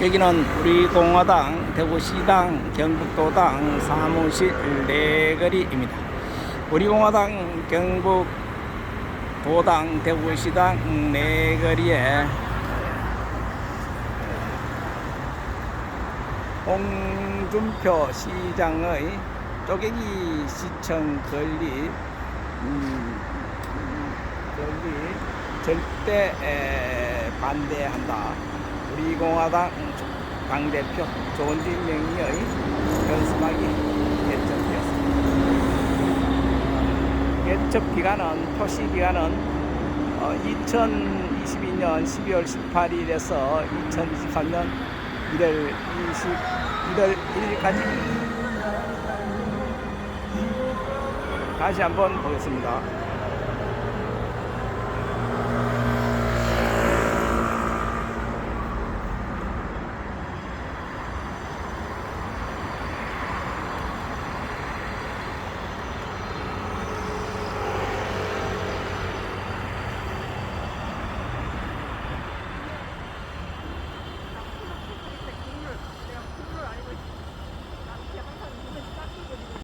여기는 우리 공화당, 대구시당, 경북도당 사무실 내거리입니다. 우리 공화당, 경북도당, 대구시당 내거리에 홍준표 시장의 쪼개기 시청 건립 음, 음, 건립 절대 에, 반대한다. 우리 공화당 당대표 조은진 명의의 연수막이 개척되었습니다. 개척 기간은 표시 기간은 2022년 12월 18일에서 2023년 1월 20, 1월 1일까지 다시 한번 보겠습니다.